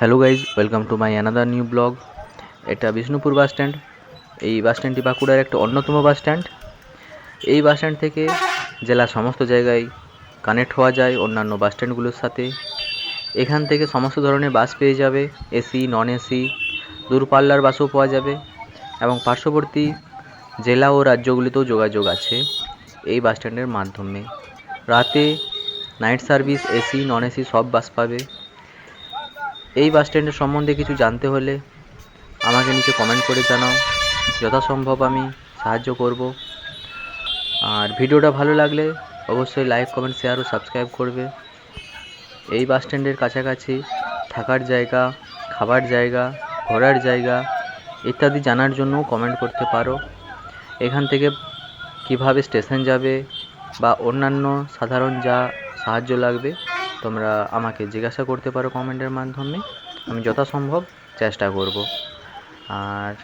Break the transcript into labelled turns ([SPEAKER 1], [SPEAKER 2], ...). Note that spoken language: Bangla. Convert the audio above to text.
[SPEAKER 1] Hello guys welcome to my another new blog এটা বিষ্ণুপুর বাস স্ট্যান্ড এই বাস স্ট্যান্ডটি বাঁকুড়ার একটা অন্যতম বাস স্ট্যান্ড এই বাস স্ট্যান্ড থেকে জেলার সমস্ত জায়গায় কানেক্ট হওয়া যায় অন্যান্য বাস স্ট্যান্ডগুলোর সাথে। এখান থেকে সমস্ত ধরনের বাস পেয়ে যাবে এসি নন এসি দূরপাল্লার বাসও পাওয়া যাবে এবং পার্শ্ববর্তী জেলা ও রাজ্যগুলিতেও যোগাযোগ আছে এই বাস স্ট্যান্ডের মাধ্যমে। রাতে night service AC non AC সব বাস পাবে। এই বাস স্ট্যান্ডের সম্বন্ধে কিছু জানতে হলে আমাকে নিচে কমেন্ট করে জানাও। যথাসম্ভব আমি সাহায্য করব। আর ভিডিওটা ভালো লাগলে অবশ্যই লাইক কমেন্ট শেয়ার ও সাবস্ক্রাইব করবে। এই বাস স্ট্যান্ডের কাছাকাছি থাকার জায়গা, খাবার জায়গা, ঘোরার জায়গা ইত্যাদি জানার জন্য কমেন্ট করতে পারো। এখান থেকে কীভাবে স্টেশন যাবে বা অন্যান্য সাধারণ যা সাহায্য লাগবে তোমরা আমাকে জিজ্ঞাসা করতে পারো কমেন্টের মাধ্যমে আমি যথাসম্ভব চেষ্টা করব। আর